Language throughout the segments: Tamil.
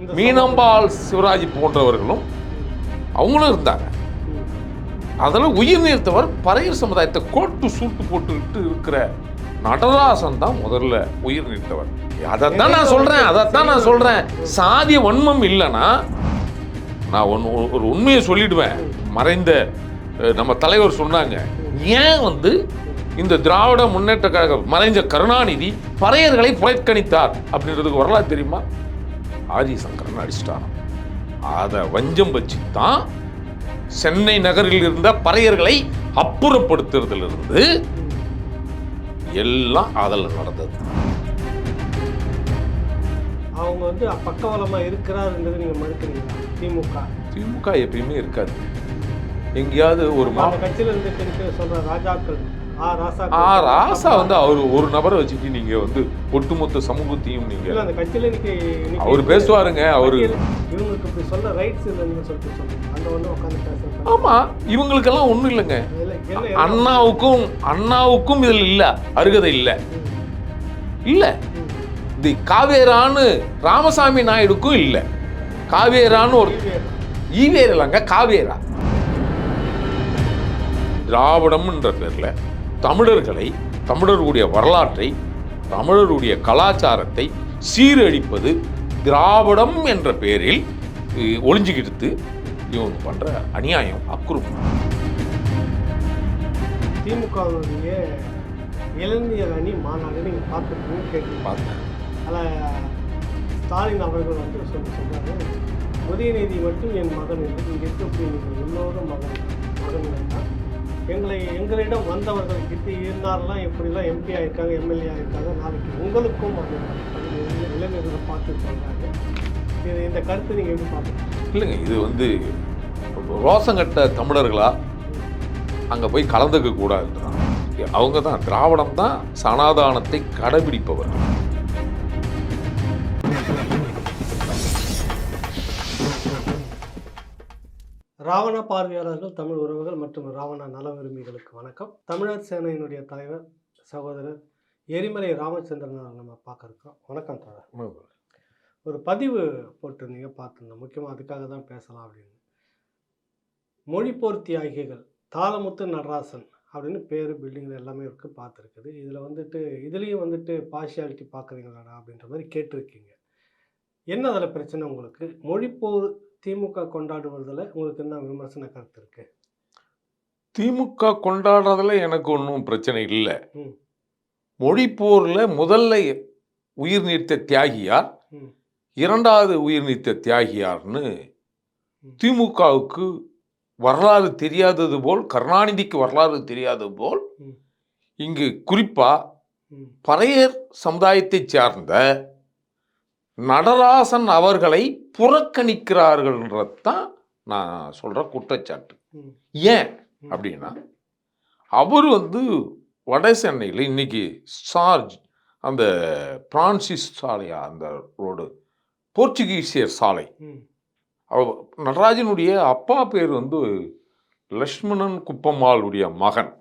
மீனம்பாள் சிவராஜ் போன்றவர்களும் அவங்களும் இருந்தாங்க. அதெல்லாம் அதில் உயிர் நீர்த்தவர் பறையர் சமுதாயத்தை கோட்டு சூட்டு போட்டுக்கிட்டு இருக்கிற நடராசன் தான் முதல்ல உயிர் நீர்த்தவர் அதைத்தான் நான் சொல்றேன் அதைத்தான் நான் சொல்றேன். சாதிய வன்மம் இல்லைன்னா நான் ஒன்று ஒரு உண்மையை சொல்லிடுவேன். மறைந்த நம்ம தலைவர் சொன்னாங்க ஏன் வந்து இந்த திராவிட முன்னேற்ற கழக மறைஞ்ச கருணாநிதி பறையர்களை புறக்கணித்தார்? அப்படின்றதுக்கு வரலாறு தெரியுமா? ஆதி சங்கரன் அடிச்சிட்டாராம். அதை வஞ்சம் வச்சு தான் சென்னை நகரில் இருந்த பறையர்களை அப்புறப்படுத்துறதிலிருந்து எல்லாம் அதில் நடந்தது. அவங்க வந்து பக்கவலமா இருக்கிறாருன்றது நீங்க மறுக்கிறீங்களா? திமுக. திமுக எப்பயுமே இருக்காது. எங்கேயாவது ஒரு கட்சியில இருந்து சொல்ற ராஜாக்கள். ஆ ராசா வந்து அவர் ஒரு நபரை வச்சுட்டு நீங்க வந்து ஒட்டுமொத்த சமூகத்தையும் நீங்க அவர் பேசுவாருங்க அவரு ஆமா இவங்களுக்கெல்லாம் ஒண்ணும் இல்லைங்க. அண்ணாவுக்கும் அண்ணாவுக்கும் இதில் இல்ல அருகதை இல்ல. இல்ல. இது காவேரான்னு ராமசாமி நாயுடுக்கும் இல்ல. காவேரான்னு ஒரு ஈவேரா. ஈவேர் இல்லைங்க காவேரா. திராவிடம்ன்ற பேர்ல தமிழர்களை தமிழர்களுடைய வரலாற்றை தமிழருடைய கலாச்சாரத்தை சீரழிப்பது திராவிடம் என்ற பெயரில் ஒளிஞ்சுக்கிட்டு இவங்க பண்ற அநியாயம் அக்குறும். திமுகவுடைய இளைஞர் அணி மாநாடு நீங்க பார்த்துருக்கீங்க கேட்டு பார்த்தேன் அதில் ஸ்டாலின் அவர்கள் வந்து சொல்லி சொல்றாரு உதயநிதி மட்டும் என் மகன் இல்லை இங்கே இருக்கக்கூடிய நீங்கள் எல்லோரும் மகன் மகன்கள் தான் எங்களை எங்களிடம் வந்தவர்கள் கிட்ட இருந்தாரெல்லாம் எப்படிலாம் எம்பி ஆயிருக்காங்க எம்எல்ஏ ஆயிருக்காங்க நாளைக்கு உங்களுக்கும் அது இளைஞர்களை பார்த்து சொல்றாங்க. இது இந்த கருத்தை நீங்கள் எப்படி பார்க்குறீங்க? இல்லைங்க இது வந்து ரோசங்கட்ட தமிழர்களா அங்கே போய் கலந்துக்க கூடாதுன்றான் அவங்க தான் திராவிடம் தான் சனாதானத்தை கடைபிடிப்பவர்கள் ராவண பார்வையாளர்கள் தமிழ் உறவுகள் மற்றும் ராவண நல விரும்பிகளுக்கு வணக்கம். தமிழர் சேனையினுடைய தலைவர் சகோதரர் எரிமலை ராமச்சந்திரன் நம்ம பார்க்க இருக்கோம் வணக்கம் தோழர். ஒரு பதிவு போட்டிருந்தீங்க பார்த்துருந்தோம். முக்கியமாக அதுக்காக தான் பேசலாம் அப்படின்னு. மொழிப்போர் தியாகிகள் தாளமுத்து நடராசன் அப்படின்னு பேர் பில்டிங் எல்லாமே இருக்கு பார்த்துருக்குது. இதில் வந்துட்டு இதுலேயும் வந்துட்டு பார்ஷியாலிட்டி பார்க்குறீங்களாடா அப்படின்ற மாதிரி கேட்டிருக்கீங்க. என்ன அதில் பிரச்சனை உங்களுக்கு? மொழிப்போர் திமுக கொண்டாடுவதில் உங்களுக்கு என்ன விமர்சன கருத்து இருக்கு திமுக கொண்டாடுறதுல எனக்கு ஒன்றும் பிரச்சனை இல்லை ம். மொழிப்போரில் முதல்ல உயிர் நீத்த தியாகியார். இரண்டாவது உயிர் நீத்த தியாகியார்னு. திமுகவுக்கு வரலாறு தெரியாதது போல் கருணாநிதிக்கு வரலாறு தெரியாதது போல். இங்கு குறிப்பா ம் பறையர் சமுதாயத்தைச் சார்ந்த நடராசன் அவர்களை புறக்கணிக்கிறார்கள்ன்றது தான் நான் சொல்ற குற்றச்சாட்டு. ஏன் அப்படின்னா அவர் வந்து வட சென்னையில் இன்னைக்கு சார்ஜ் அந்த பிரான்சிஸ் சாலையா அந்த ரோடு போர்ச்சுகீசியர் சாலை. நடராஜனுடைய அப்பா பேர் வந்து லக்ஷ்மணன் குப்பம்மாளுடைய மகன்.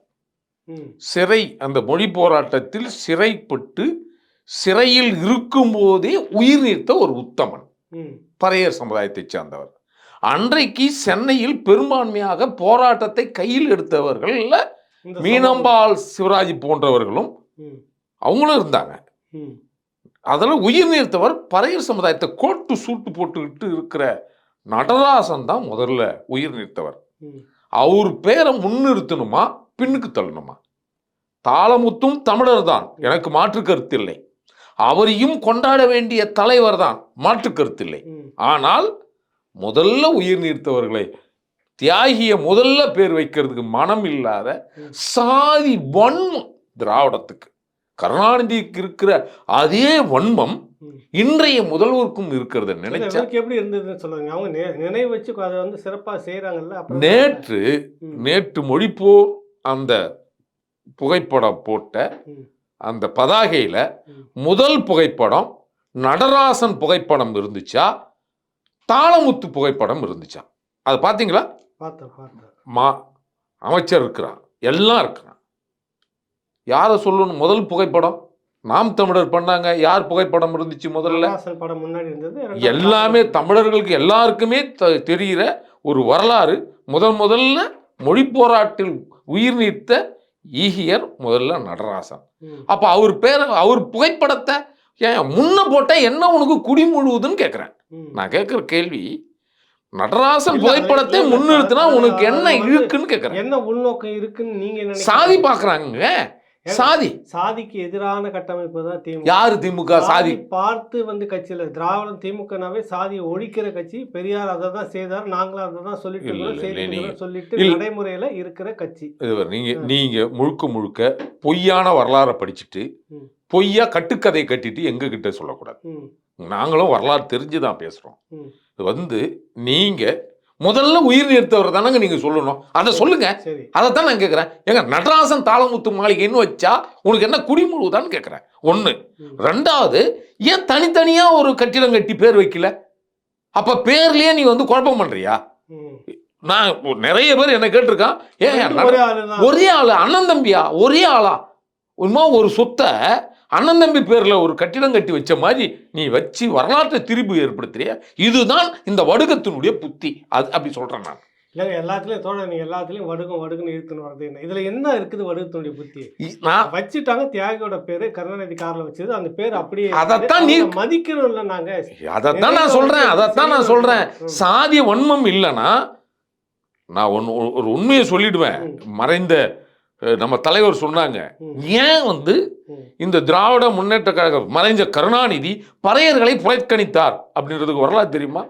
சிறை அந்த மொழி போராட்டத்தில் சிறைப்பட்டு சிறையில் இருக்கும்போதே உயிர் நீத்த ஒரு உத்தமன். பறையர் சமுதாயத்தைச் சேர்ந்தவர். அன்றைக்கு சென்னையில் பெரும்பான்மையாக போராட்டத்தை கையில் எடுத்தவர்கள்ல இந்த மீனம்பாள் சிவராஜ் போன்றவர்களும் அவங்களும் இருந்தாங்க. அதில் உயிர் நீர்த்தவர் பறையர் சமுதாயத்தை கோட்டு சூட்டு போட்டுக்கிட்டு இருக்கிற நடராசன் தான் முதல்ல உயிர் நீர்த்தவர் அவர் பேரை முன்னிறுத்தணுமா பின்னுக்கு தள்ளணுமா? தாளமுத்தும் தமிழர் தான். எனக்கு மாற்று கருத்தில்லை அவரையும் கொண்டாட வேண்டிய தலைவர் தான் மாற்று கருத்தில்லை ஆனால் முதல்ல உயிர் நீர்த்தவர்களை தியாகிய முதல்ல பேர் வைக்கிறதுக்கு மனம் இல்லாத. சாதி வன்மம் திராவிடத்துக்கு கருணாநிதிக்கு இருக்கிற அதே வன்மம். இன்றைய முதல்வருக்கும் இருக்கிறத நினைச்சா எப்படி இருந்ததுன்னு சொல்லுங்க அவங்க நினைவு வச்சு அதை வந்து சிறப்பா செய்யறாங்கல்ல அப்புறம் நேற்று. நேற்று மொழிப்போர் அந்த புகைப்படம் போட்ட. அந்த பதாகையில. முதல் புகைப்படம் நடராசன் புகைப்படம் இருந்துச்சா? தாளமுத்து புகைப்படம் இருந்துச்சா? அது பார்த்தேன் மா அமைச்சர் இருக்கிறான் எல்லாம் இருக்கிறான் யாரை சொல்லணும்? முதல் புகைப்படம்? நாம் தமிழர் பண்ணாங்க. யார் புகைப்படம் இருந்துச்சு முதல்ல? கமலஹாசன் படம் முன்னாடி இருந்தது. ரெண்டாவது எல்லாமே தமிழர்களுக்கு எல்லாருக்குமே தெரிகிற ஒரு வரலாறு. முதல் முதல்ல மொழி போராட்டில் உயிர் நீத்த ஈகியர் முதல்ல நடராசன். அப்ப அவர் பேர அவர் புகைப்படத்தை ஏன் முன்ன போட்டா என்ன உனக்கு குடி முழுவதுன்னு கேட்குறேன். நான் கேட்குற கேள்வி நடராசன் புகைப்படத்தை முன்னிறுத்தினா உனக்கு என்ன வந்து இழுக்குன்னு கேட்குறேன் என்ன உள்நோக்கம் இருக்குன்னு நீங்க? சாதி பார்க்குறாங்க சாதி. சாதிக்கு எதிரான கட்டமைப்பு தான் திமுக. யாரு திமுக சாதி பார்த்து வந்து கட்சியில திராவிடம் திமுகனாவே சாதியை ஒழிக்கிற கட்சி. பெரியார் அதை தான் செய்தார். நாங்களும் அதை தான் சொல்லிட்டு சொல்லிட்டு. நடைமுறையில இருக்கிற கட்சி. நீங்க நீங்க முழுக்க முழுக்க பொய்யான வரலாறை படிச்சுட்டு. பொய்யா கட்டுக்கதை கட்டிட்டு எங்க கிட்ட சொல்லக்கூடாது நாங்களும் வரலாறு தெரிஞ்சு தான் பேசுறோம். இது வந்து நீங்க முதல்ல உயிர் நீர்த்தவர் தானங்க நீங்க சொல்லணும். அதை சொல்லுங்க. அதைத்தான் நான் கேட்குறேன் ஏங்க நடராசன் தாளமுத்து மாளிகைன்னு வச்சா உனக்கு என்ன குடிமுழுதான்னு கேட்குறேன் ஒன்று. ரெண்டாவது ஏன் தனித்தனியா ஒரு கட்டிடம் கட்டி பேர் வைக்கல? அப்ப பேர்லயே நீ வந்து குழப்பம் பண்றியா. நான் நிறைய பேர் என்ன கேட்டிருக்கான். ஏன் ஒரே ஆளு அண்ணன் தம்பியா? ஒரே ஆளா? உண்மை ஒரு சொத்தை அண்ணன் தம்பி பேர்ல ஒரு கட்டிடம் கட்டி வச்ச மாதிரி நீ வச்சு வரலாற்றை திருப்பி ஏற்படுத்துறிய? இதுதான் இந்த வடுகத்தினுடைய புத்தி. அது அப்படி சொல்றேன் நான். இல்லைங்க எல்லாத்துலயும் தோழர் நீங்க எல்லாத்துலயும் வடுகம் வடுகுன்னு இழுத்துன்னு வருது என்ன? இதுல என்ன இருக்குது வடுகத்தினுடைய புத்தி? நான் வச்சுட்டாங்க தியாகியோட பேரு கருணாநிதி கார்ல வச்சது. அந்த பேர் அப்படியே. அதைத்தான் நீ- அவங்க மதிக்கணும்ல நாங்க. அதைத்தான் நான் சொல்றேன் அதைத்தான் நான் சொல்றேன். ம். சாதிய வன்மம் இல்லைன்னா நான் ஒன்று ஒரு உண்மையை சொல்லிடுவேன். மறைந்த நம்ம தலைவர் சொன்னாங்க. ஏன் வந்து. இந்த திராவிட முன்னேற்ற கழகம் மறைஞ்ச கருணாநிதி பறையர்களை புறக்கணித்தார் அப்படின்றதுக்கு வரலாறு தெரியுமா?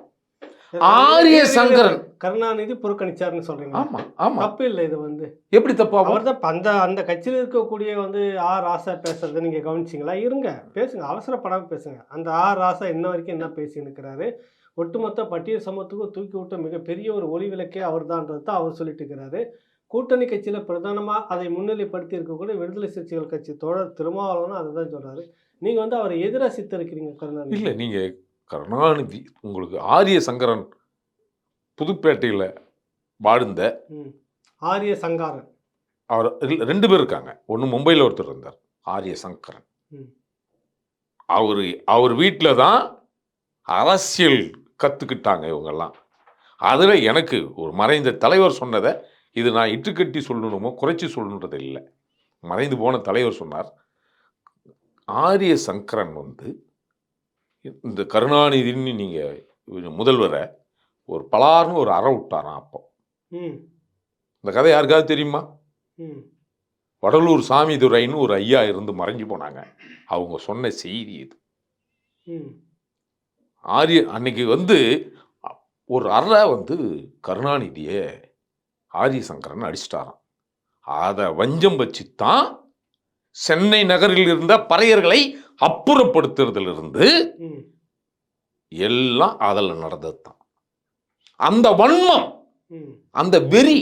ஆரிய சங்கரன். கருணாநிதி புறக்கணிச்சாருன்னு சொல்றீங்க ஆமா ஆமா. தப்பு இல்லை இது வந்து. எப்படி தப்பாகும் அவர் தான் அந்த அந்த கட்சியில் இருக்கக்கூடிய வந்து ஆர் ராசா பேசுறதை நீங்க கவனிச்சிங்களா? இருங்க பேசுங்க அவசரப்படாம பேசுங்க. அந்த ஆர் ராசா இன்ன வரைக்கும் என்ன பேசி இருக்கிறாரு? ஒட்டுமொத்த பட்டியல் சமூகத்துக்கும் தூக்கி விட்ட மிகப்பெரிய ஒரு ஒளி விளக்கே அவர் தான் அவர் சொல்லிட்டு இருக்கிறாரு. கூட்டணி கட்சியில பிரதானமா அதை முன்னிலைப்படுத்தி இருக்கக்கூடிய விடுதலை சிறுத்தைகள் கட்சி தோழர் திருமாவளவனும் அதை தான் சொல்றாரு. நீங்க வந்து அவரை எதிராக சித்தரிக்கிறீங்க கருணாநிதி. இல்ல நீங்க கருணாநிதி உங்களுக்கு ஆரிய சங்கரன் புதுப்பேட்டையில வாழ்ந்த. ஆரிய சங்காரன். அவர் ரெண்டு பேர் இருக்காங்க. ஒன்று மும்பையில் ஒருத்தர் இருந்தார் ஆரிய சங்கரன். அவர் அவர் வீட்டில் தான் அரசியல் கற்றுக்கிட்டாங்க இவங்கெல்லாம். அதில் எனக்கு ஒரு மறைந்த தலைவர் சொன்னதை இது நான் இட்டுக்கட்டி சொல்லணுமோ குறைச்சி சொல்லணுன்றது இல்லை மறைந்து போன தலைவர் சொன்னார் ஆரிய சங்கரன் வந்து இந்த கருணாநிதின்னு நீங்கள் முதல்வரை ஒரு பலார்னு ஒரு அற விட்டாராம் அப்போ. ம். இந்த கதை யாருக்காவது தெரியுமா? வடலூர் சாமி துரைன்னு ஒரு ஐயா இருந்து மறைஞ்சு போனாங்க. அவங்க சொன்ன செய்தி இது. ஆரிய அன்னைக்கு வந்து ஒரு அறை வந்து கருணாநிதியை ஆரிய சங்கரன் அடிச்சிட்டாராம். அதை வஞ்சம் வச்சு தான் சென்னை நகரில் இருந்த பறையர்களை அப்புறப்படுத்துறதிலிருந்து எல்லாம் அதில் நடந்தது தான் அந்த வன்மம் அந்த வெறி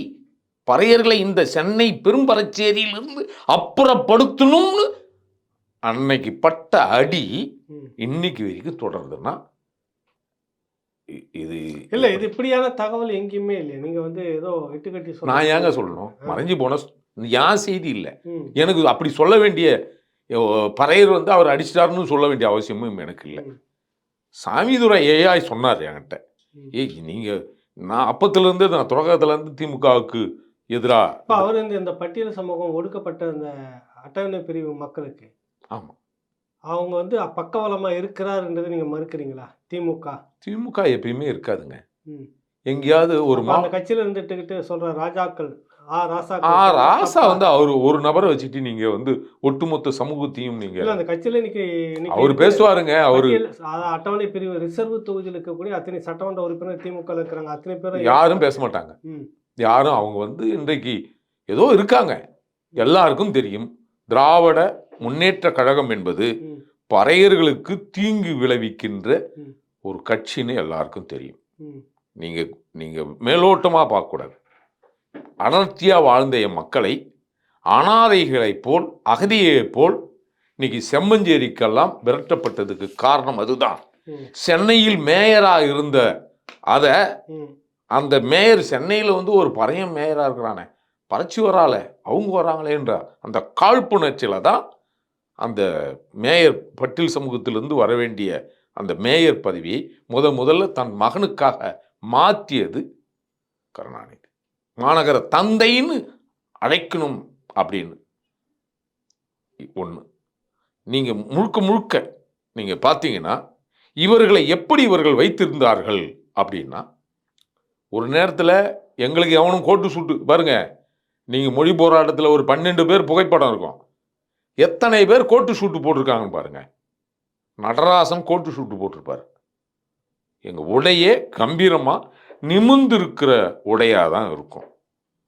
பறையர்களை இந்த சென்னை பெரும்பரச்சேரியிலிருந்து அப்புறப்படுத்தணும்னு அன்னைக்கு பட்ட அடி இன்னைக்கு வரைக்கும் தொடருதுன்னா இது இல்ல இது இப்படியான தகவல் எங்கேயுமே இல்லையா. நீங்க வந்து ஏதோ இட்டுக்கட்டி சொல்ல நான் ஏங்க சொல்லணும்? மறைஞ்சு போன யான் செய்தி இல்லை. எனக்கு அப்படி சொல்ல வேண்டிய பறையர் வந்து அவர் அடிச்சிட்டாருன்னு சொல்ல வேண்டிய அவசியமும் எனக்கு இல்லை. சாமிதுரை ஏஐ சொன்னார் என்கிட்ட. ஏய் நீங்க நான் அப்பத்திலிருந்து நான் தொடக்கத்துலேருந்து திமுகவுக்கு எதிரா இப்ப அவர் இந்த இந்த பட்டியல் சமூகம் ஒடுக்கப்பட்ட இந்த அட்டவணை பிரிவு மக்களுக்கு ஆமா. அவங்க வந்து பக்கபலமா இருக்கிறாருன்றதை நீங்க மறுக்கிறீங்களா திமுக திமுக எப்பயுமே இருக்காதுங்க. எங்கேயாவது ஒரு அந்த கட்சியில இருந்துட்டுக்கிட்டு சொல்ற ராஜாக்கள் ஆ ராசா ஆ ராசா வந்து அவர் ஒரு நபரை வச்சுட்டு நீங்க வந்து ஒட்டுமொத்த சமூகத்தையும் நீங்க இல்ல அந்த கட்சியில இன்னைக்கு அவர். பேசுவாருங்க அவரு அட்டவணை பிரிவு ரிசர்வ் தொகுதியில் இருக்கக்கூடிய அத்தனை சட்டமன்ற உறுப்பினர் திமுக இருக்கிறாங்க அத்தனை பேரும் யாரும் பேச மாட்டாங்க. யாரும் அவங்க வந்து இன்றைக்கு ஏதோ இருக்காங்க எல்லாருக்கும் தெரியும் திராவிட முன்னேற்ற கழகம் என்பது. பறையர்களுக்கு தீங்கு விளைவிக்கின்ற. ஒரு கட்சின்னு எல்லாருக்கும் தெரியும் ம். நீங்க நீங்க மேலோட்டமா பார்க்கக்கூடாது அடர்த்தியா வாழ்ந்த என் மக்களை அனாதைகளைப் போல் அகதியைப் போல் இன்னைக்கு செம்மஞ்சேரிக்கெல்லாம் விரட்டப்பட்டதுக்கு காரணம் அதுதான். சென்னையில் மேயரா இருந்த அதை. அந்த மேயர் சென்னையில் வந்து ஒரு பறையன் மேயராக இருக்கிறானே பறச்சு வரால அவங்க வராங்களேன்ற அந்த காழ்ப்புணர்ச்சியில் தான் அந்த மேயர் பட்டில் சமூகத்திலிருந்து வர வேண்டிய அந்த மேயர் பதவியை முத முதல்ல தன் மகனுக்காக மாற்றியது கருணாநிதி. மாநகர தந்தைன்னு அழைக்கணும் அப்படின்னு. ஒன்று நீங்கள் முழுக்க முழுக்க நீங்கள் பார்த்தீங்கன்னா இவர்களை எப்படி இவர்கள் வைத்திருந்தார்கள் அப்படின்னா ஒரு நேரத்தில் எங்களுக்கு எவனும் கோட்டு சுட்டு பாருங்க நீங்கள் மொழி போராட்டத்தில் ஒரு பன்னெண்டு பேர் புகைப்படம் இருக்கும். எத்தனை பேர் கோட்டு சூட்டு போட்டிருக்காங்கன்னு பாருங்க. நடராசன் கோட்டு சூட்டு போட்டிருப்பார். எங்கள் உடையே கம்பீரமாக நிமிர்ந்திருக்கிற உடையாக தான் இருக்கும்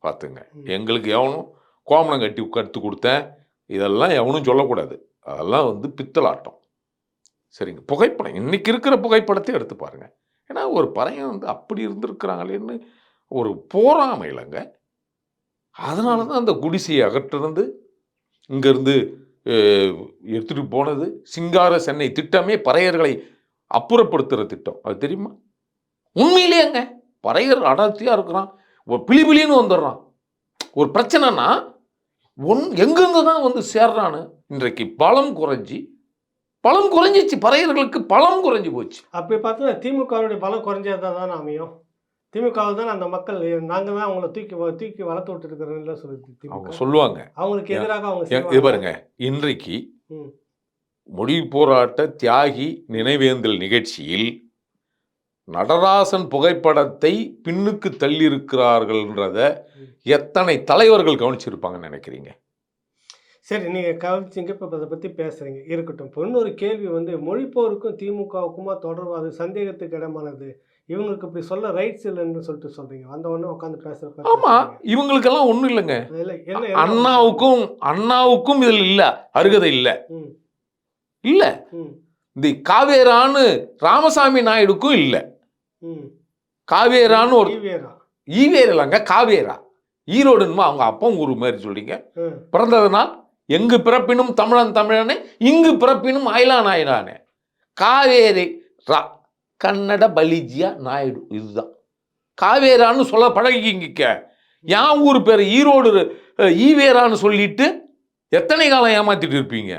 பார்த்துங்க எங்களுக்கு எவனும் கோமணம் கட்டி கற்று கொடுத்தேன். இதெல்லாம் எவனும் சொல்லக்கூடாது. அதெல்லாம் வந்து பித்தலாட்டம். சரிங்க. புகைப்படம். இன்னைக்கு இருக்கிற புகைப்படத்தை எடுத்து பாருங்க. ஏன்னா ஒரு பையன் வந்து அப்படி இருந்திருக்கிறாங்களேன்னு ஒரு போராமையிலங்க அதனால தான் அந்த குடிசையை அகற்றிருந்து இங்கேருந்து எடுத்துகிட்டு போனது சிங்கார சென்னை திட்டமே பறையர்களை அப்புறப்படுத்துகிற திட்டம். அது தெரியுமா? உண்மையிலேங்க பறையர் அடர்த்தியாக இருக்கிறான். ஒரு பிளி பிளின்னு வந்துடுறான். ஒரு பிரச்சனைனா ஒன் எங்கேருந்து தான் வந்து சேர்றான்னு. இன்றைக்கு பலம் குறைஞ்சி பலம் குறைஞ்சிச்சு. பறையர்களுக்கு பலம் குறைஞ்சி போச்சு. அப்படி பார்த்தா திமுகவுடைய பலம் குறைஞ்சதான் தான் அமையும். திமுகவில் தான் அந்த மக்கள் நாங்கள் தான் அவங்கள தூக்கி தூக்கி வளர்த்து விட்டுருக்கிறோம்ல சொல்லுது அவங்க சொல்லுவாங்க. அவங்களுக்கு எதிராக அவங்க இது. பாருங்க. இன்றைக்கு. மொழி போராட்ட தியாகி நினைவேந்தல் நிகழ்ச்சியில் நடராசன் புகைப்படத்தை பின்னுக்கு தள்ளியிருக்கிறார்கள்ன்றத எத்தனை தலைவர்கள் கவனிச்சிருப்பாங்கன்னு நினைக்கிறீங்க? சரி நீங்கள் கவனிச்சிங்க. இப்போ அதை பற்றி பேசுகிறீங்க இருக்கட்டும். இப்போ இன்னொரு கேள்வி வந்து மொழிப்போருக்கும் திமுகவுக்குமா தொடர்பு? அது சந்தேகத்துக்கு இடமானது. இவங்களுக்கு இப்படி சொல்ல ரைட்ஸ் இல்லைன்னு சொல்லிட்டு சொல்கிறீங்க வந்த உடனே உட்காந்து பேசுகிறப்ப ஆமா இவங்களுக்கெல்லாம் ஒன்றும் இல்லைங்க. அண்ணாவுக்கும் அண்ணாவுக்கும் இதில் இல்லை அருகதை இல்லை. இல்லை. இந்த காவேரான்னு ராமசாமி நாயுடுக்கும் இல்லை. காவேரான்னு ஒரு ஈவேரா. ஈவேர் இல்லைங்க காவேரா. ஈரோடுன்மா அவங்க அப்பன் ஊர் மாதிரி சொல்றீங்க. பிறந்ததுனால் எங்கு பிறப்பினும் தமிழன் தமிழனே இங்கு பிறப்பினும் அயலான் அயலானே. காவேரி கன்னட பலிஜியா நாயுடு. இதுதான். காவேரான்னு சொல்ல பழகிக்கிங்க. என் ஊர் பேர்? ஈரோடு ஈவேரான்னு சொல்லிட்டு எத்தனை காலம் ஏமாத்திட்டு இருப்பீங்க?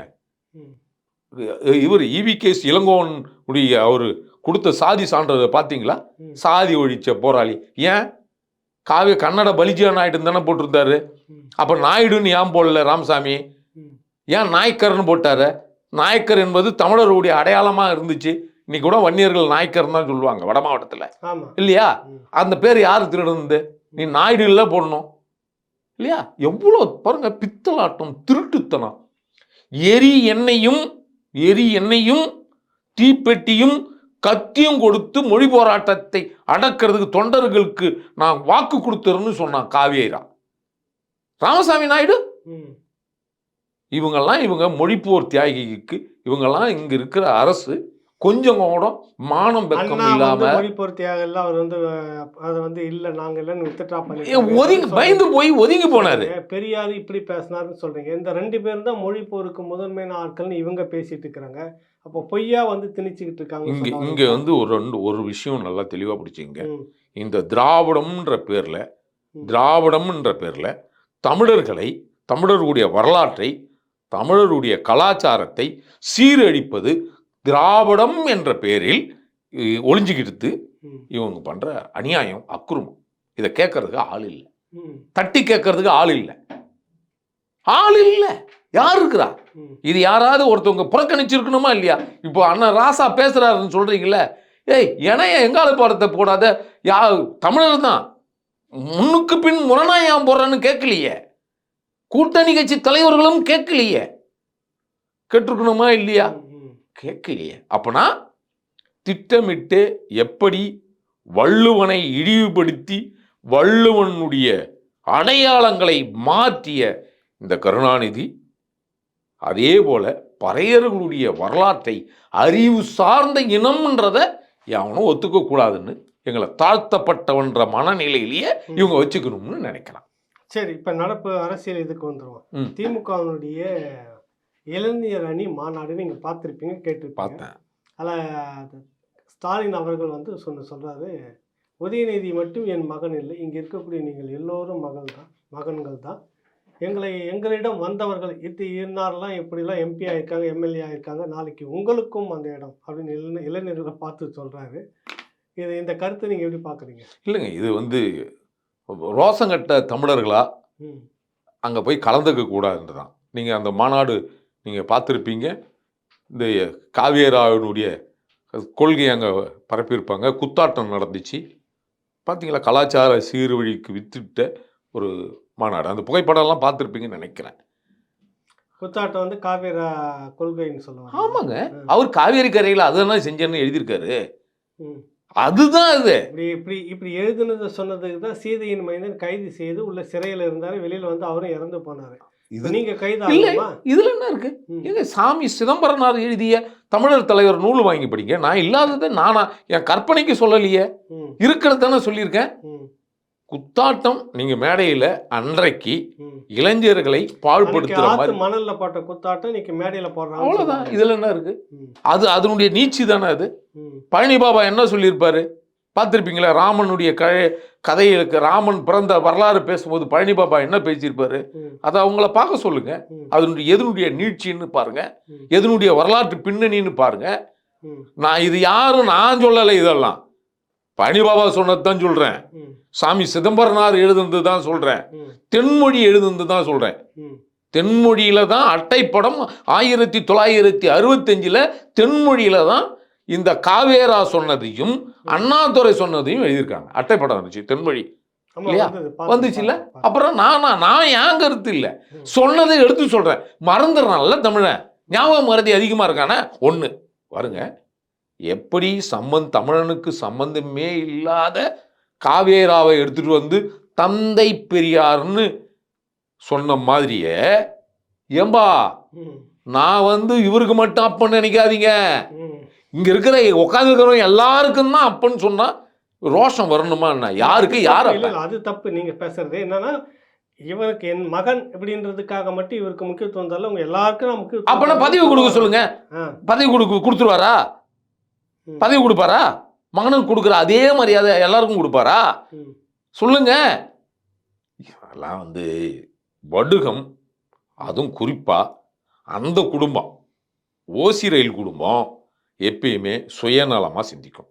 இவர் இவிகேஸ் இளங்கோவன் உடைய அவர் கொடுத்த சாதி சான்றிதழை பார்த்தீங்களா. சாதி ஒழிச்ச போராளி. ஏன்? காவிய கன்னட பலிஜியா நாயுடு தானே போட்டிருந்தாரு. அப்போ நாயுடுன்னு ஏன் போடல ராமசாமி? ஏன் நாயக்கர்னு போட்டாரு? நாயக்கர் என்பது தமிழருடைய அடையாளமாக இருந்துச்சு. இன்னைக்கு கூட வன்னியர்கள் நாயக்கர் தான் சொல்லுவாங்க வட மாவட்டத்தில். இல்லையா? அந்த பேர் யார் திருடுனது? நீ நாயுடு இல்லை போடணும். இல்லையா? எவ்வளோ பாருங்க பித்தலாட்டம் திருட்டுத்தனம். எரி எண்ணெயும் எரி எண்ணெயும் தீப்பெட்டியும் கத்தியும் கொடுத்து மொழி போராட்டத்தை அடக்கிறதுக்கு தொண்டர்களுக்கு நான் வாக்கு கொடுத்துருன்னு சொன்னான் காவேரா. ராமசாமி நாயுடு? இவங்கெல்லாம் இவங்க மொழிப்போர் தியாகிக்கு இவங்கெல்லாம் இங்க இருக்கிற அரசு கொஞ்சம் கூட மானம் வெக்கம் இல்லாம மொழி பொறுத்தியாக இல்லை அவர் வந்து அதை வந்து இல்லை நாங்கள் இல்லைன்னு வித்துட்ரா ஏ, ஒதுங்கி பயந்து போய் ஒதுங்கி போனாரு. பெரியார் இப்படி பேசினாருன்னு சொல்றீங்க. இந்த ரெண்டு பேரும் தான் மொழி போருக்கு முதன்மையான ஆட்கள்னு இவங்க பேசிட்டு இருக்கிறாங்க. அப்போ பொய்யா வந்து திணிச்சுக்கிட்டு இருக்காங்க இங்க இங்க வந்து ஒரு ரெண்டு ஒரு விஷயம் நல்லா தெளிவா பிடிச்சிங்க இந்த திராவிடம்ன்ற பேர்ல. திராவிடம்ன்ற பேர்ல தமிழர்களை தமிழர்களுடைய வரலாற்றை தமிழருடைய கலாச்சாரத்தை சீரழிப்பது திராவிடம் என்ற பெயரில் இ- ஒளிஞ்சுக்கிட்டு இவங்க பண்ற அநியாயம் அக்குறுமம். இதை கேட்கறதுக்கு ஆள் இல்லை. தட்டி கேட்கறதுக்கு ஆள் இல்லை. ஆள் இல்லை. யார் இருக்கிறா. இது யாராவது ஒருத்தவங்க புறக்கணிச்சிருக்கணுமா இல்லையா? இப்போ அண்ணன் ராசா பேசுறாருன்னு சொல்றீங்கல்ல. ஏய் எனைய எங்கால பாடத்தை போடாத? யா தமிழர் தான். முன்னுக்கு பின் முரணா ஏன் போடுறேன்னு கேட்கலையே. கூட்டணி கட்சி தலைவர்களும் கேட்கலையே. கேட்டிருக்கணுமா இல்லையா. கேட்கலையே. அப்பனா திட்டமிட்டு எப்படி வள்ளுவனை இழிவுபடுத்தி வள்ளுவனுடைய அடையாளங்களை மாற்றிய இந்த கருணாநிதி அதே போல பறையர்களுடைய வரலாற்றை அறிவு சார்ந்த இனம்ன்றத எவனும் ஒத்துக்க கூடாதுன்னு எங்களை தாழ்த்தப்பட்டவன்ற மனநிலையிலேயே இவங்க வச்சுக்கணும்னு நினைக்கிறான் சரி இப்போ நடப்பு அரசியல் இதுக்கு வந்துருவோம் ம். திமுகவினுடைய இளைஞர் அணி மாநாடு நீங்க பார்த்துருப்பீங்க கேட்டிருப்பீங்க. பார்த்தேன். அதில் ஸ்டாலின் அவர்கள் வந்து சொன்ன சொல்றாரு உதயநிதி மட்டும் என் மகன் இல்லை. இங்கே இருக்கக்கூடிய நீங்கள் எல்லோரும் மகள் தான் மகன்கள் தான். எங்களை எங்களிடம் வந்தவர்கள் இது இன்னாரெல்லாம் இப்படிலாம் எம்பி ஆயிருக்காங்க எம்எல்ஏ ஆயிருக்காங்க நாளைக்கு உங்களுக்கும் அந்த இடம் அப்படின்னு இளைஞ- இளைஞர்களை பார்த்து சொல்றாரு. இது இந்த கருத்தை நீங்க எப்படி பாக்குறீங்க இல்லைங்க இது வந்து ரோசங்கட்ட தமிழர்களா ம். அங்கே போய் கலந்துக்க கூடாதுன்னு தான் நீங்கள் அந்த மாநாடு நீங்கள் பார்த்துருப்பீங்க. இந்த காவேராவினுடைய கொள்கை அங்கே பரப்பியிருப்பாங்க. குத்தாட்டம் நடந்துச்சு. பார்த்தீங்களா? கலாச்சார சீர்வழிக்கு வித்துட்ட ஒரு மாநாடு. அந்த புகைப்படம்லாம் பார்த்துருப்பீங்கன்னு நினைக்கிறேன். குத்தாட்டம் வந்து காவேரா கொள்கைன்னு சொல்லுவாங்க. ஆமாங்க. அவர் காவேரி கரையில் அதுதான் செஞ்சேன்னு எழுதியிருக்காரு. ம். அதுதான் அது. இப்படி இப்படி இப்படி எழுதுனதை சொன்னதுக்கு தான் சீதையின் மைந்தன் கைது செய்து உள்ள சிறையில இருந்தாரு. வெளியில வந்து அவரும் இறந்து போனாரு. இது நீங்க கைது இல்லை. இதுல என்ன இருக்கு. ஏங்க சாமி சிதம்பரனார் எழுதிய தமிழர் தலைவர் நூல் வாங்கி படிங்க. நான் இல்லாததை நானா என் கற்பனைக்கு சொல்லலையே. ம். இருக்கிறது தானே சொல்லியிருக்கேன். குத்தாட்டம் நீங்க மேடையில அன்றைக்கு இளைஞர்களை பாழ்படுத்துற மாதிரி மணல்ல போட்ட குத்தாட்டம் இன்னைக்கு மேடையில போடுறாங்க அவ்வளவுதான். இதுல என்ன இருக்கு? அது அதனுடைய நீச்சி தானே அது? பழனி பாபா என்ன சொல்லியிருப்பாரு? பார்த்துருப்பீங்களா ராமனுடைய க கதைகளுக்கு ராமன் பிறந்த வரலாறு பேசும்போது பழனி பாபா என்ன பேசியிருப்பாரு? அதை அவங்கள பார்க்க சொல்லுங்க. அதனுடைய எதனுடைய நீட்சின்னு பாருங்க. எதனுடைய வரலாற்று பின்னணின்னு பாருங்க. நான் இது யாரும் நான் சொல்லலை இதெல்லாம். பழனி பாபா சொன்னதுதான் சொல்றேன். ம். சாமி சிதம்பரனார் எழுதுனது தான் சொல்றேன். ம். தென்மொழி எழுதுனது தான் சொல்றேன். ம். தென்மொழியில தான் அட்டைப்படம் ஆயிரத்தி தொள்ளாயிரத்தி அறுபத்தஞ்சில் தென்மொழியில தான் இந்த காவேரா சொன்னதையும் அண்ணாதுரை சொன்னதையும் எழுதியிருக்காங்க. அட்டைப்படம் இருந்துச்சு தென்மொழி. இல்லையா? வந்துச்சுல்ல? அப்புறம் நான் நான் என் கருத்து இல்லை. சொன்னதை எடுத்து சொல்றேன். மறந்துடுறான்ல தமிழன் ஞாபகம் மறதி அதிகமா இருக்கானே? ஒண்ணு. பாருங்க. எப்படி சம்பந்த தமிழனுக்கு சம்பந்தமே இல்லாத காவேராவை எடுத்துட்டு வந்து தந்தை பெரியார்னு சொன்ன மாதிரியே ஏம்பா நான் வந்து இவருக்கு மட்டும் அப்பன்னு நினைக்காதீங்க. இங்க இருக்கிற உட்காந்துருக்கிறவங்க எல்லாருக்கும் தான் அப்பன்னு சொன்னா ரோஷம் வரணுமா என்ன? யாருக்கு யார் அது தப்பு நீங்க பேசுறது. என்னன்னா இவருக்கு என் மகன் அப்படின்றதுக்காக மட்டும் இவருக்கு முக்கியத்துவம் தரல உங்க எல்லாருக்கும் நான் முக்கியத்துவம் அப்பனா. பதவி கொடுக்க சொல்லுங்க. பதவி கொடுக்க கொடுத்துருவாரா. பதவி கொடுப்பாரா? மகனுக்கு கொடுக்குற அதே மரியாதை எல்லாருக்கும் கொடுப்பாரா? சொல்லுங்க. இதெல்லாம் வந்து வடுகம் அதுவும் குறிப்பா அந்த குடும்பம் ஓசி ரயில் குடும்பம் எப்பயுமே சுயநலமா சிந்திக்கும்.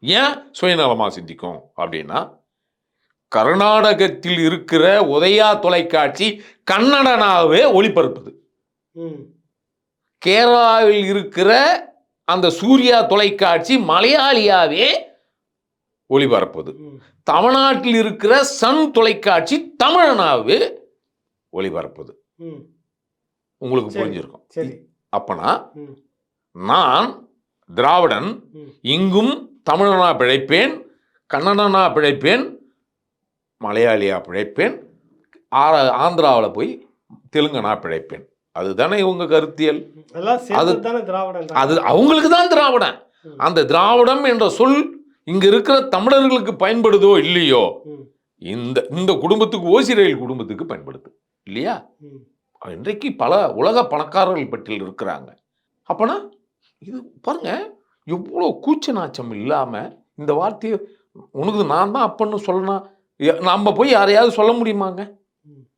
ஏன் சுயநலமா சிந்திக்கும்? அப்படின்னா கர்நாடகத்தில் இருக்கிற உதயா தொலைக்காட்சி கன்னடனாவே ஒளிபரப்புது. கேரளாவில் இருக்கிற அந்த சூர்யா தொலைக்காட்சி மலையாளியாவே ஒளிபரப்புது. தமிழ்நாட்டில் இருக்கிற சன் தொலைக்காட்சி தமிழனாவே ஒளிபரப்புது. ம். உங்களுக்கு சரி. புரிஞ்சிருக்கும். சரி. அப்பனா நான் திராவிடன். இங்கும் தமிழனா பிழைப்பேன் கன்னடனா பிழைப்பேன் மலையாளியா பிழைப்பேன் ஆந்திராவில் போய் தெலுங்கனா பிழைப்பேன். அதுதானே இவங்க கருத்தியல். திராவிடம் அது அவங்களுக்கு தான் திராவிடன். அந்த திராவிடம் என்ற சொல் இங்க இருக்கிற தமிழர்களுக்கு பயன்படுதோ இல்லையோ இந்த இந்த குடும்பத்துக்கு ஓசி ரயில் குடும்பத்துக்கு பயன்படுது இல்லையா. இன்றைக்கு பல உலக பணக்காரர்கள் பட்டியல் இருக்கிறாங்க. அப்பனா இது பாருங்க எவ்வளோ கூச்ச நாச்சம் இல்லாம இந்த வார்த்தையை உனக்கு நான் தான் அப்பன்னு சொல்லணும் நம்ம போய் யாரையாவது சொல்ல முடியுமாங்க.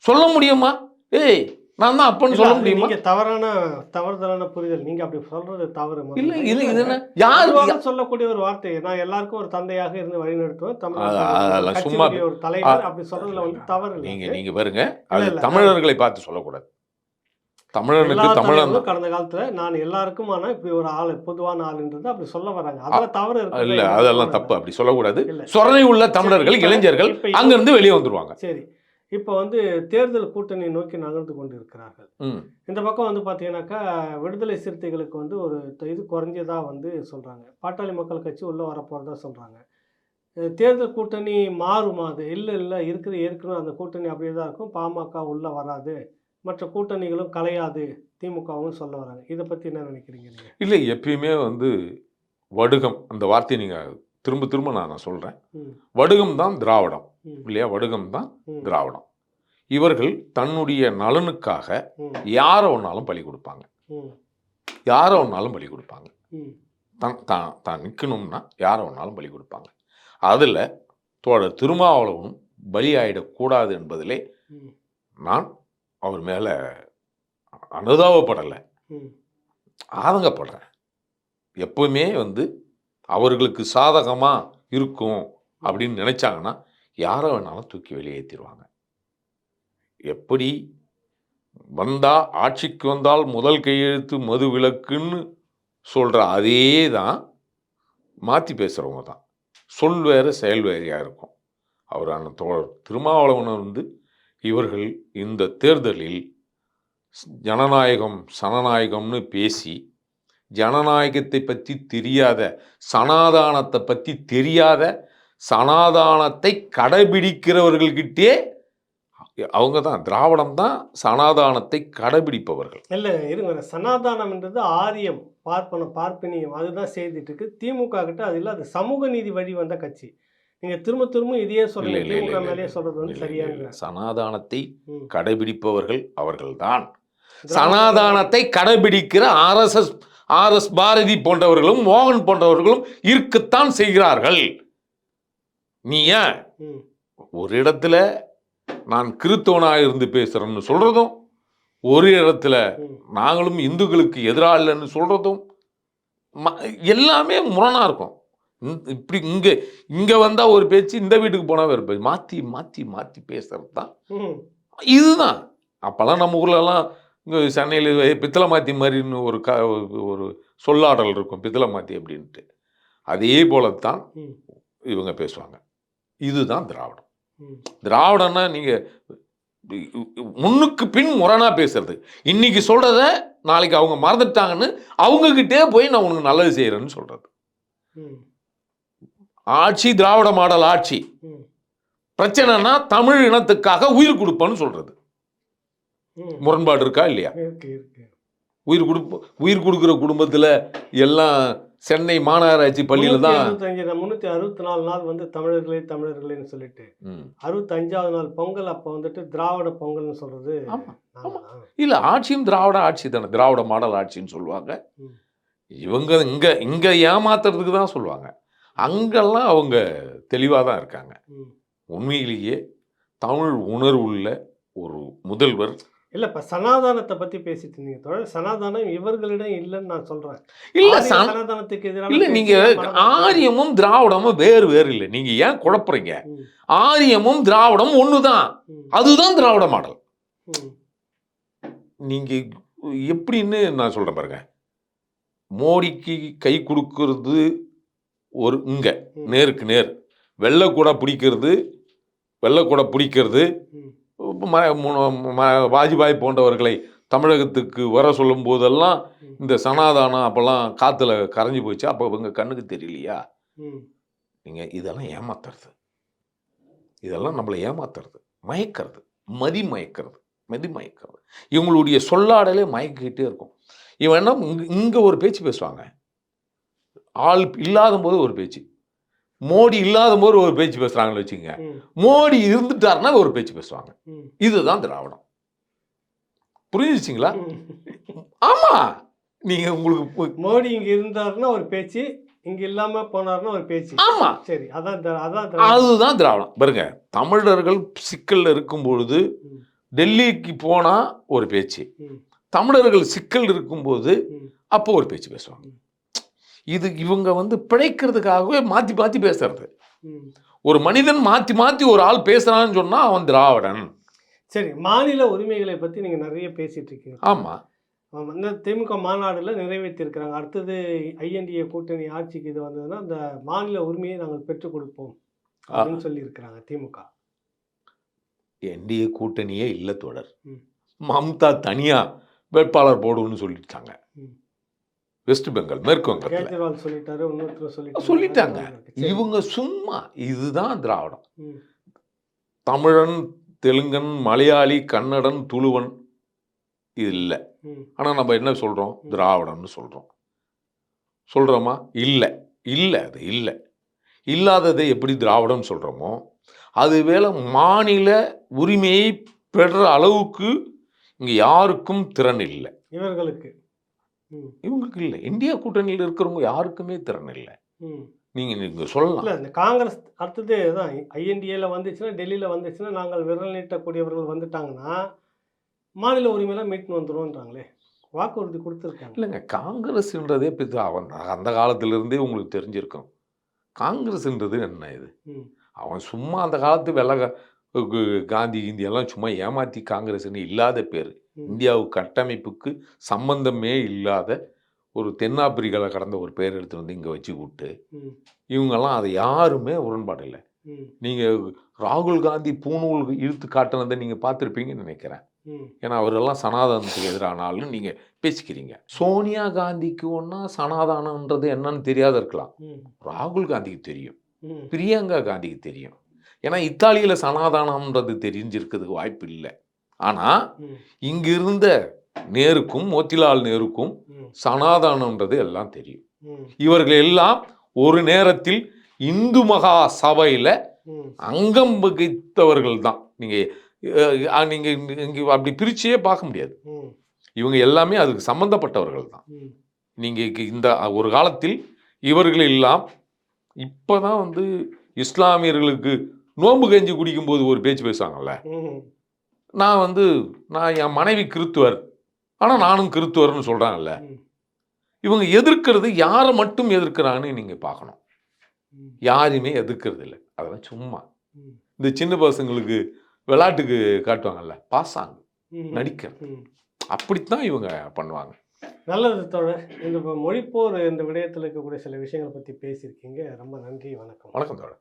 சொல்ல முடியுமா ஏய் நான் தான் அப்பன்னு சொல்ல முடியுமா நீங்க தவறான தவறுதலான புரிதல் நீங்க அப்படி சொல்றது தவறு. இல்ல இது இது என்ன யாரு சொல்லக்கூடிய ஒரு வார்த்தை நான் எல்லாருக்கும் ஒரு தந்தையாக இருந்து வழிநடத்துவேன் தமிழ் சும்மா- ஒரு தலைவர் அப்படி சொல்றதுல வந்து தவறு நீங்க. நீங்க பாருங்க அது. தமிழர்களை பார்த்து சொல்லக்கூடாது தமிழனுக்கு தமிழன் கடந்த காலத்துல நான் எல்லாருக்குமான இப்படி ஒரு ஆளு பொதுவான ஆளுன்றது அப்படி சொல்ல வராங்க. அதுல தவறு இல்ல அதெல்லாம் தப்பு. அப்படி சொல்லக்கூடாது. சொரணை உள்ள தமிழர்கள் இளைஞர்கள் இது- அங்கிருந்து வெளியே வந்துருவாங்க. சரி. இப்போ வந்து தேர்தல் கூட்டணி நோக்கி நகர்ந்து கொண்டு இருக்கிறார்கள் இந்த பக்கம் வந்து பார்த்தீங்கன்னாக்கா விடுதலை சிறுத்தைகளுக்கு வந்து ஒரு இது குறைஞ்சதா வந்து சொல்றாங்க. பாட்டாளி மக்கள் கட்சி உள்ள வரப்போறதா சொல்றாங்க. அஹ் தேர்தல் கூட்டணி மாறுமா அது? இல்லை இல்லை இருக்கிற ஏற்கனவே அந்த கூட்டணி அப்படியே தான் இருக்கும். பாமக உள்ள வராது. மற்ற கூட்டணிகளும் கலையாது திமுகவும் சொல்ல வராங்க. இதை பத்தி என்ன நினைக்கிறீங்க நீங்க? இல்லை எப்பயுமே வந்து வடுகம் அந்த வார்த்தையை நீங்கள் திரும்ப திரும்ப நான் நான் சொல்கிறேன் வடுகம் தான் திராவிடம் இல்லையா? வடுகம் தான் திராவிடம். இவர்கள் தன்னுடைய நலனுக்காக யாரை ஒன்றாலும் பலி கொடுப்பாங்க. யாரை ஒன்றாலும் பலி கொடுப்பாங்க. தான் தான் தான் நிற்கணும்னா யாரை ஒன்றாலும் பலி கொடுப்பாங்க. அதில் தோழர் திருமாவளவனும் பலியாயிடக்கூடாது என்பதிலே ம், நான் அவர் மேலே அனுதாபப்படலை. ஆதங்கப்படுறேன் எப்பவுமே வந்து அவர்களுக்கு சாதகமாக இருக்கும் அப்படின்னு நினைச்சாங்கன்னா யாரை வேணாலும் தூக்கி வெளியேற்றிடுவாங்க எப்படி வந்தா ஆட்சிக்கு வந்தால் முதல் கையெழுத்து மது விலக்குன்னு சொல்கிற அதே தான் மாற்றி பேசுகிறவங்க தான். சொல் வேறு செயல் வேறையாக இருக்கும். அவரான தோழர் திருமாவளவன் வந்து இவர்கள் இந்த தேர்தலில் ஜனநாயகம் சனநாயகம்னு பேசி ஜனநாயகத்தை பற்றி தெரியாத சனாதானத்தை பற்றி தெரியாத சனாதானத்தை கடைபிடிக்கிறவர்கள்கிட்டே அவங்க தான் திராவிடம் தான் சனாதானத்தை கடைபிடிப்பவர்கள். இல்லை இருங்க சனாதானம்ன்றது ஆரியம் பார்ப்பனம் பார்ப்பனியம் அதுதான் செய்துட்டு இருக்கு. திமுக கிட்ட அது இல்லை அது சமூக நீதி வழி வந்த கட்சி. நீங்க திரும்ப திரும்ப இதையே இல்லை. மேலேயே சொல்றது வந்து சரியான. சனாதானத்தை. கடைபிடிப்பவர்கள் அவர்கள்தான் சனாதானத்தை கடைபிடிக்கிற ஆர்எஸ்எஸ் ஆர்எஸ் பாரதி போன்றவர்களும் மோகன் போன்றவர்களும் இருக்கத்தான் செய்கிறார்கள் நீ ஏன் ஒரு இடத்துல நான் கிறித்தவனாக இருந்து பேசுகிறேன்னு சொல்கிறதும் ஒரு இடத்துல. நாங்களும் இந்துக்களுக்கு எதிராக இல்லைன்னு சொல்கிறதும் எல்லாமே முரணாக இருக்கும் இப்படி இங்கே இங்கே வந்தால் ஒரு பேச்சு இந்த வீட்டுக்கு போனால் வேறு பேச்சு. மாற்றி மாற்றி மாற்றி பேசுறது தான். இதுதான். அப்போல்லாம் நம்ம ஊர்லலாம் இங்கே சென்னையில் பித்தளை மாத்தி மாதிரின்னு ஒரு க ஒரு சொல்லாடல் இருக்கும். பித்தளை மாத்தி அப்படின்ட்டு. அதே போலத்தான் ம், இவங்க பேசுவாங்க. இதுதான் திராவிடம். திராவிடம்னா நீங்கள் முன்னுக்கு பின் முரணா பேசுறது. இன்னைக்கு சொல்றத நாளைக்கு அவங்க மறந்துட்டாங்கன்னு அவங்கக்கிட்டே போய் நான் உனக்கு நல்லது செய்கிறேன்னு சொல்றது. ம், ஆட்சி திராவிட மாடல் ஆட்சி பிரச்சனைனா தமிழ் இனத்துக்காக உயிர் கொடுப்பேன்னு சொல்றது. முரண்பாடு இருக்கா இல்லையா உயிர் கொடுப்ப உயிர் கொடுக்குற குடும்பத்தில் எல்லாம் சென்னை மாநகராட்சி பள்ளியில் தான் முந்நூற்றி அறுபத்தி நாலு நாள் வந்து தமிழர்களே தமிழர்களேன்னு சொல்லிட்டு. அறுபத்தஞ்சாவது நாள் பொங்கல் அப்போ வந்துட்டு திராவிட பொங்கல்னு. நாங்கதான். இல்லை ஆட்சியும் திராவிட ஆட்சி தானே திராவிட மாடல் ஆட்சின்னு சொல்லுவாங்க. இவங்க இங்கே இங்கே ஏமாத்துறதுக்கு தான் சொல்லுவாங்க அங்கெல்லாம் அவங்க தெளிவாக தான் இருக்காங்க. உண்மையிலேயே தமிழ் உணர்வுள்ள ஒரு முதல்வர். இல்ல இப்ப சனாதானத்தை பத்தி பேசிட்டு இருந்தீங்க தொடர் சனாதானம் இவர்களிடம் இல்லைன்னு நான் சொல்றேன். இல்லை சனாதானத்துக்கு எதிரான இல்லை நீங்கள் ஆரியமும் திராவிடமும் வேறு வேறு இல்லை. நீங்கள் ஏன் குழப்புறீங்க? ஆரியமும் திராவிடம் ஒன்று தான். அதுதான் திராவிட மாடல். நீங்கள் எப்படின்னு நான் சொல்கிறேன் பாருங்க. மோடிக்கு கை கொடுக்கறது ஒரு இங்கே நேருக்கு நேர். வெள்ளைக்கூட பிடிக்கிறது வெள்ளைக்கூட பிடிக்கிறது. வாஜ்பாய் போன்றவர்களை தமிழகத்துக்கு வர சொல்லும் போதெல்லாம். இந்த சனாதானம் அப்போல்லாம் காற்றுல கரைஞ்சி போச்சு. அப்போ இவங்க கண்ணுக்கு தெரியலையா? நீங்கள் இதெல்லாம் ஏமாத்துறது. இதெல்லாம் நம்மளை ஏமாத்துறது. மயக்கிறது. மதி மயக்கிறது. மதி மயக்கிறது. இவங்களுடைய சொல்லாடலே மயக்கிட்டே இருக்கும். இவன் என்ன இங்க இங்கே ஒரு பேச்சு பேசுவாங்க. ஆள் இல்லாத போது ஒரு பேச்சு. மோடி இல்லாத போது ஒரு பேச்சு பேசுகிறாங்கன்னு வச்சுங்க மோடி இருந்துட்டாருன்னா ஒரு பேச்சு பேசுவாங்க. இதுதான் திராவிடம். புரிஞ்சிச்சிங்களா. ஆமா. நீங்க உங்களுக்கு மோடி இங்க இருந்தாருன்னா ஒரு பேச்சு இங்க இல்லாம போனாருன்னா ஒரு பேச்சு. ஆமா. சரி அதான் அதான். அதுதான் திராவிடம். பாருங்க தமிழர்கள் சிக்கல்ல இருக்கும் பொழுது டெல்லிக்கு போனா ஒரு பேச்சு. தமிழர்கள் சிக்கல் இருக்கும்போது அப்போ ஒரு பேச்சு பேசுவாங்க. இது இவங்க வந்து பிழைக்கிறதுக்காகவே மாத்தி மாத்தி பேசுறது. ஒரு மனிதன் மாத்தி மாத்தி ஒரு ஆள் பேசுறான்னு சொன்னா அவன் திராவிடன். சரி மாநில உரிமைகளை பத்தி நீங்க நிறைய பேசிட்டு இருக்கீங்க. ஆமா. ஆமா, இந்த திமுக மாநாடுல நிறைவேற்றியிருக்கிறாங்க அடுத்தது ஐஎன்டிஏ கூட்டணி ஆட்சிக்கு இது வந்ததுன்னா அந்த மாநில உரிமையை நாங்கள் பெற்றுக் கொடுப்போம் அப்படின்னு சொல்லி இருக்கிறாங்க திமுக. என்டிஏ கூட்டணியே இல்லை தொடர் ம். மம்தா தனியா வேட்பாளர் போடுன்னு சொல்லிட்டாங்க. வெஸ்ட் பெங்கால் மேற்கு வங்கத்தில். சொல்லிட்டாங்க. இவங்க சும்மா இதுதான் திராவிடம். தமிழன் தெலுங்கன் மலையாளி கன்னடன் துளுவன் இது இல்லை. ஆனால் நம்ம என்ன சொல்கிறோம் திராவிடம்னு சொல்கிறோம் சொல்கிறோமா இல்லை. இல்லை அது இல்லை. இல்லாததை எப்படி திராவிடம் சொல்கிறோமோ அது வேளை மாநில உரிமையை பெறுற அளவுக்கு இங்கே யாருக்கும் திறன் இல்லை. இவர்களுக்கு. இவங்களுக்கு இல்லை. இந்தியா கூட்டணியில் இருக்கிறவங்க யாருக்குமே திறன் இல்லை. நீங்கள் நீங்கள் சொல்லலாம். இல்ல இந்த காங்கிரஸ் அடுத்தது தான் ஐஎன்டிஏல வந்துச்சுன்னா டெல்லியில வந்துச்சுன்னா நாங்கள் விரல் நீட்டக்கூடியவர்கள் வந்துட்டாங்கன்னா மாநில உரிமையெல்லாம் மீட்னு வந்துருவோன்றாங்களே வாக்குறுதி கொடுத்துருக்காங்க. இல்லைங்க காங்கிரஸ்ன்றதே இப்போ அவன் அந்த காலத்திலிருந்தே உங்களுக்கு தெரிஞ்சிருக்கும். காங்கிரஸ்ன்றது என்ன இது? அவன் சும்மா அந்த காலத்து வெள்ள காந்தி எல்லாம் சும்மா ஏமாத்தி காங்கிரஸ்னு இல்லாத பேர். ம். இந்தியாவுக்கு கட்டமைப்புக்கு சம்பந்தமே இல்லாத ஒரு தென்னாப்பிரிக்காவில் கடந்த ஒரு பேர் எடுத்துட்டு வந்து இங்கே வச்சு விட்டு இவங்கெல்லாம் அதை யாருமே உடன்பாடு இல்லை. நீங்கள் ராகுல் காந்தி பூணூல் இழுத்து காட்டுனதை நீங்கள் பார்த்துருப்பீங்கன்னு நினைக்கிறேன். ஏன்னா அவரெல்லாம் சனாதனத்துக்கு எதிரானாலும் நீங்கள் பேசிக்கிறீங்க. சோனியா காந்திக்கு ஒன்றா சனாதானன்றது என்னன்னு தெரியாத இருக்கலாம். ராகுல் காந்திக்கு தெரியும். பிரியங்கா காந்திக்கு தெரியும். ஏன்னா இத்தாலியில் சனாதானம்ன்றது தெரிஞ்சிருக்கிறதுக்கு வாய்ப்பு இல்லை. ஆனால் ம். இங்க இருந்த நேருக்கும் மோத்திலால் நேருக்கும் சனாதானம்ன்றது எல்லாம் தெரியும். இவர்கள் எல்லாம் ஒரு நேரத்தில் இந்து மகா சபையில் அங்கம் வகித்தவர்கள் தான் நீங்கள் நீங்கள் இங்கே அப்படி பிரிச்சே பார்க்க முடியாது. இவங்க எல்லாமே அதுக்கு சம்பந்தப்பட்டவர்கள் தான் நீங்கள் இந்த ஒரு காலத்தில் இவர்கள் எல்லாம் இப்போ தான் வந்து இஸ்லாமியர்களுக்கு நோன்பு கஞ்சி குடிக்கும்போது ஒரு பேச்சு பேசுவாங்கல்ல? நான் வந்து நான் என் மனைவி கிறித்துவர். ஆனால் நானும் கிறித்துவர்னு சொல்கிறாங்கல்ல. இவங்க எதிர்க்கிறது யாரை மட்டும் எதிர்க்கிறாங்கன்னு நீங்கள் பார்க்கணும். யாரையுமே எதிர்க்கிறது இல்லை. அதெல்லாம் சும்மா. இந்த சின்ன பசங்களுக்கு விளையாட்டுக்கு காட்டுவாங்கல்ல. பாசாங்க. நடிக்கிறது. அப்படித்தான் இவங்க பண்ணுவாங்க. நல்லது தோழர். இந்த மொழிப்போர் இந்த விடயத்தில் இருக்கக்கூடிய சில விஷயங்களை பற்றி பேசியிருக்கீங்க. ரொம்ப நன்றி வணக்கம். வணக்கம் தோழர்.